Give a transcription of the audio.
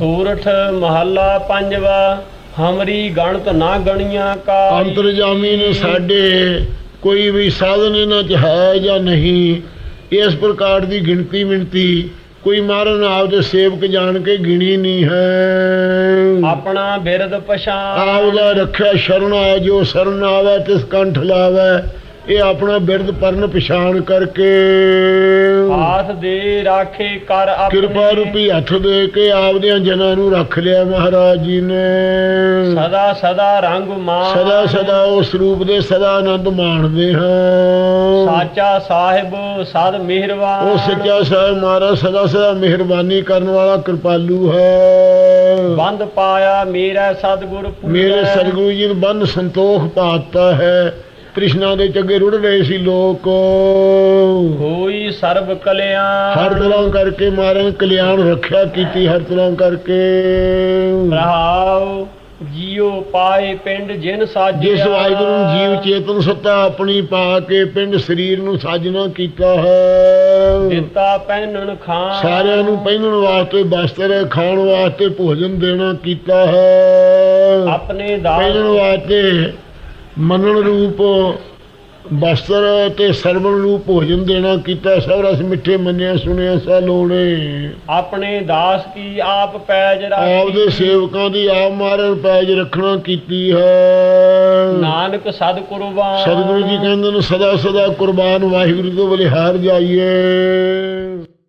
ਸੂਰਠ ਮਹੱਲਾ ਪੰਜਵਾ ਹਮਰੀ ਗਣਤ ਨਾ ਗਣੀਆਂ ਕਾ ਅੰਤਰਜਾਮੀ ਨੇ ਸਾਡੇ ਕੋਈ ਵੀ ਸਾਧਨ ਇਹਨਾਂ 'ਚ ਹੈ ਜਾਂ ਨਹੀਂ ਇਸ ਪ੍ਰਕਾਰ ਦੀ ਗਿਣਤੀ ਮਿਣਤੀ ਕੋਈ ਮਾਰਨ ਆਪਦੇ ਸੇਵਕ ਜਾਣ ਕੇ ਗਿਣੀ ਨਹੀਂ ਹੈ। ਆਪਣਾ ਬਿਰਦ ਪਛਾਣ। ਆਪਦਾ ਰੱਖਿਆ ਸ਼ਰਨ ਆਇਆ ਜੋ ਸ਼ਰਨ ਆਵੇ ਤਿਸ ਕੰਠ ਲਾਵੇ ਇਹ ਆਪਣਾ ਬਿਰਦ ਪਰਨ ਪਛਾਣ ਕਰਕੇ। ਹਾਥ ਦੇ ਰਾਖੇ ਕਰ ਆਪਣੇ। ਕਿਰਪਾ ਰੂਪੀ ਹੱਥ ਦੇ ਕੇ ਆਪਦਿਆਂ ਜਨਾਂ ਨੂੰ ਰੱਖ ਲਿਆ ਮਹਾਰਾਜ ਜੀ ਨੇ। ਸਦਾ ਸਦਾ ਰੰਗ ਮਾਨ ਸਦਾ ਸਦਾ ਉਸ ਰੂਪ ਦੇ ਸਦਾ ਆਨੰਦ ਮਾਣਦੇ ਹਾਂ। ਸਾਚਾ ਸਾਹਿਬ ਸਦ ਮਿਹਰਬਾਨ। ਉਹ ਸੱਚਾ ਸਾਹਿਬ ਮਹਾਰਾਜ ਸਦਾ ਸਦਾ ਮਿਹਰਬਾਨੀ ਕਰਨ ਵਾਲਾ ਕਿਰਪਾਲੂ ਹੈ। ਬੰਦ ਪਾਇਆ ਮੇਰਾ ਸਤਿਗੁਰ ਪੂਰੈ। ਮੇਰੇ ਸਤਿਗੁਰੂ ਜੀ ਨੂੰ ਬੰਨ ਸੰਤੋਖ ਪਾਤਾ ਹੈ। ਤ੍ਰਿਸ਼ਨਾ ਦੇ ਚੱਗੇ ਰੁੜ ਰਹੇ ਸੀ ਲੋਕ। ਸਰਬ ਕਲਿਆਣ। ਹਰ ਤਰ੍ਹਾਂ ਕਰਕੇ ਮਹਾਰਾਜ ਕਲਿਆਣ ਰੱਖਿਆ ਕੀਤੀ ਹਰ ਤਰ੍ਹਾਂ ਕਰਕੇ। ਰਹਾਉ ਜੀਉ ਪਾਏ ਪਿੰਡ ਜਿਨ ਸਾਜਿਆ। ਜਿਸ ਵਾਹਿਗੁਰੂ ਨੂੰ ਜੀਵ ਚੇਤਨ ਸੱਤਾ ਆਪਣੀ ਪਾ ਕੇ ਪਿੰਡ ਸਰੀਰ ਨੂੰ ਸਾਜਣਾ ਕੀਤਾ ਹੈ। ਦਿੱਤਾ ਪਹਿਨਣ ਖਾਨ ਸਾਰਿਆਂ ਨੂੰ ਪਹਿਨਣ ਵਾਸਤੇ ਬਸਤਰ ਖਾਣ ਵਾਸਤੇ ਭੋਜਨ ਦੇਣਾ ਕੀਤਾ ਹੈ। ਆਪਣੇ ਦਾਸ ਪਹਿਨਣ ਵਾਸਤੇ ਮੰਨਣ ਰੂਪ ਬਸਤਰ ਤੇ ਸਰਵਣ ਰੂਪ ਭੋਜਨ ਦੇਣਾ ਕੀਤਾ ਸਭ ਰਸ ਮਿੱਠੇ ਮੰਨਿਆ ਸੁਣਿਆ ਸਾ ਲੋੜੇ। ਆਪਣੇ ਦਾਸ ਕੀ ਆਪ ਪੈਜ ਆਪਦੇ ਰਾਖੀ ਸੇਵਕਾਂ ਦੀ ਆਪ ਮਾਰਨ ਪੈਜ ਰੱਖਣਾ ਕੀਤੀ ਹੈ। ਨਾਨਕ ਸਦ ਕੁਰਬਾਨ ਸਤਿਗੁਰੂ ਜੀ ਕਹਿੰਦੇ ਨੇ ਸਦਾ ਸਦਾ ਕੁਰਬਾਨ ਵਾਹਿਗੁਰੂ ਤੋਂ ਬਲਿਹਾਰ ਜਾਈਏ।